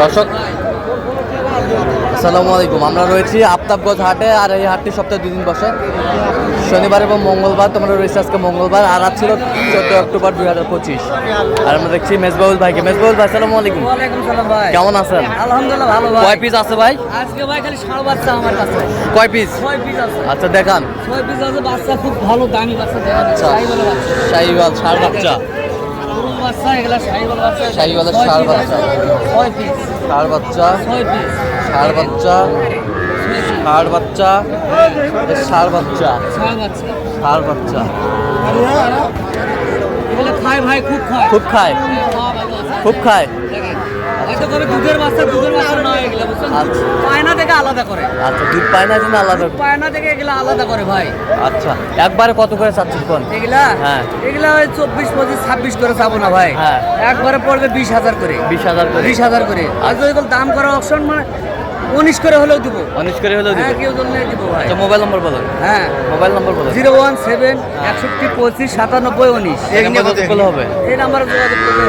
দর্শক আসসালামু আলাইকুম। আমরা রয়েছি আফতাবগঞ্জ হাটে আর এই হাটটি সপ্তাহে দুদিন বসে। শনিবার এবং মঙ্গলবার তোমরা রয়েছে আজকে মঙ্গলবার আর আজ ছিল চোদ্দ অক্টোবর দুই হাজার পঁচিশ। আর আমরা দেখছি মেজবাউল ভাইকে। মেজবাউল ভাই আলাইকুম। সালাম ভাই। কেমন আছেন? আলহামদুলিল্লাহ ভালো কয় ভাই পিস আছে ভাই? আজকে ভাই খালি ষাঁড় বাচ্চা আমার কাছে। কয় পিস? ছয় পিস আছে। আচ্ছা দেখান। ছয় পিস আছে বাচ্চা খুব ভালো দামি বাচ্চা আচ্ছা শাহিওয়ালা বাচ্চা। বাচ্চা। শাহিওয়ালা ষাঁড় বাচ্চা। ষাড় বাচ্চা। ছয় বাচ্চা ষাড় বাচ্চা ষাড় বাচ্চা ষাড় বাচ্চা। এগুলো খায় ভাই খুব খায়। খুব খায়। আছে। খুব খায়। দেখেন। হয়তো দুধের বাচ্চা দুধের বাচ্চা নয় এগুলো বুঝছেন? আচ্ছা। পায়না থেকে আলাদা করে। আচ্ছা দুধ পায় জন্য আলাদা পায়না থেকে এগুলো আলাদা করে ভাই। আচ্ছা একবারে কত করে চাচ্ছিস কোন এগুলা? হ্যাঁ। এগুলা ওই চব্বিশ পঁচিশ ছাব্বিশ করে চাবো না ভাই। হ্যাঁ। একবারে পড়বে বিশ হাজার করে। বিশ হাজার করে। বিশ হাজার করে। আর যদি দাম করা অপশন মানে উনিশ করে হলেও দিব। উনিশ করে হলেও হ্যাঁ কেউ জন্য দিব ভাই। আচ্ছা মোবাইল নম্বর বলো। হ্যাঁ। মোবাইল নম্বর বলো। জিরো ওয়ান সেভেন একষট্টি পঁচিশ সাতানব্বই উনিশ। এই নাম্বার করলে হবে। এই নাম্বারে যোগাযোগ করলে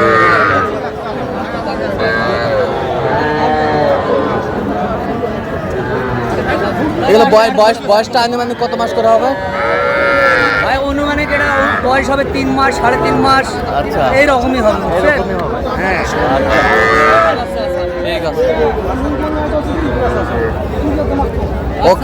এগুলো বয়স বয়স বয়সটা আনুমানিক কত মাস করে হবে? ভাই অনুমানিক এটা বয়স হবে তিন মাস সাড়ে তিন মাস। আচ্ছা। এইরকমই হবে এরকমই হবে। হ্যাঁ। আচ্ছা ঠিক আছে। ওকে।